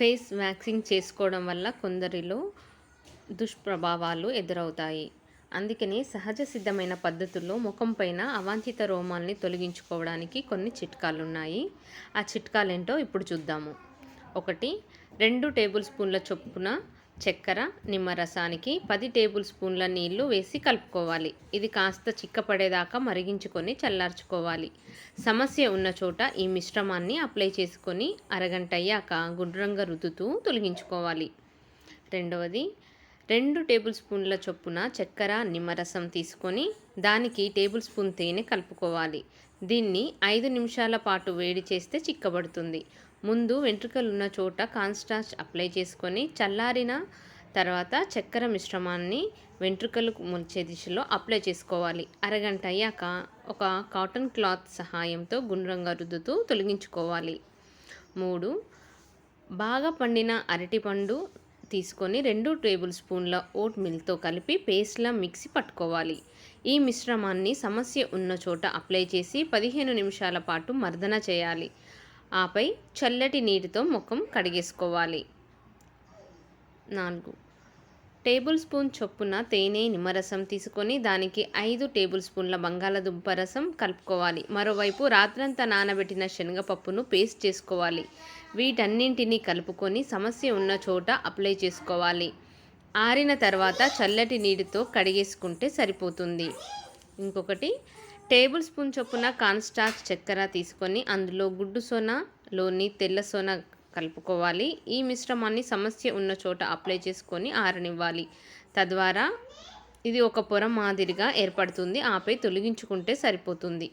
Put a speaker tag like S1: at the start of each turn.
S1: Face waxing చేసుకోవడం వల్ల కొందరిలో దుష్ప్రభావాలు ఎదురవుతాయి. అందుకని సహజ సిద్ధమైన పద్ధతుల్లో ముఖం పైన అవాంఛిత రోమాల్ని తొలగించుకోవడానికి కొన్ని చిట్కాలు ఉన్నాయి ఆ చిట్కాలు ఏంటో ఇప్పుడు చూద్దాము. ఒకటి రెండు టేబుల్ స్పూన్ల చొప్పున చక్కెర నిమ్మరసానికి పది టేబుల్ స్పూన్ల నీళ్ళు వేసి కలుపుకోవాలి. ఇది కాస్త చిక్కపడేదాకా మరిగించుకొని చల్లార్చుకోవాలి. సమస్య ఉన్న చోట ఈ మిశ్రమాన్ని అప్లై చేసుకొని అరగంట అయ్యాక గుండ్రంగా రుద్దుతూ తొలగించుకోవాలి. రెండవది రెండు టేబుల్ స్పూన్ల చొప్పున చక్కెర నిమ్మరసం తీసుకొని దానికి టేబుల్ స్పూన్ తేనె కలుపుకోవాలి. దీన్ని ఐదు నిమిషాల పాటు వేడి చేస్తే చిక్కబడుతుంది. ముందు వెంట్రుకలు ఉన్న చోట కాన్స్టాచ్ అప్లై చేసుకొని చల్లారిన తర్వాత చక్కెర మిశ్రమాన్ని వెంట్రుకలు ముంచే దిశలో అప్లై చేసుకోవాలి. అరగంట అయ్యాక ఒక కాటన్ క్లాత్ సహాయంతో గుండ్రంగా రుద్దుతూ తొలగించుకోవాలి. మూడు బాగా పండిన అరటిపండు తీసుకొని రెండు టేబుల్ స్పూన్ల ఓట్ మిల్క్తో కలిపి పేస్ట్లా మిక్సీ పట్టుకోవాలి. ఈ మిశ్రమాన్ని సమస్య ఉన్న చోట అప్లై చేసి పదిహేను నిమిషాల పాటు మర్దన చేయాలి. ఆపై చల్లటి నీటితో ముఖం కడిగేసుకోవాలి. నాలుగు టేబుల్ స్పూన్ చొప్పున తేనె నిమ్మరసం తీసుకొని దానికి ఐదు టేబుల్ స్పూన్ల బంగాళదుంప రసం కలుపుకోవాలి. మరోవైపు రాత్రంతా నానబెట్టిన శనగపప్పును పేస్ట్ చేసుకోవాలి. వీటన్నింటినీ కలుపుకొని సమస్య ఉన్న చోట అప్లై చేసుకోవాలి. ఆరిన తర్వాత చల్లటి నీటితో కడిగేసుకుంటే సరిపోతుంది. ఇంకొకటి టేబుల్ స్పూన్ చొప్పున కాన్స్టాచ్ చక్కెర తీసుకొని అందులో గుడ్డు సోనాలోని తెల్ల సోనా కలుపుకోవాలి. ఈ మిశ్రమాన్ని సమస్య ఉన్న చోట అప్లై చేసుకొని ఆరనివ్వాలి. తద్వారా ఇది ఒక పొర మాదిరిగా ఏర్పడుతుంది. ఆపై తొలగించుకుంటే సరిపోతుంది.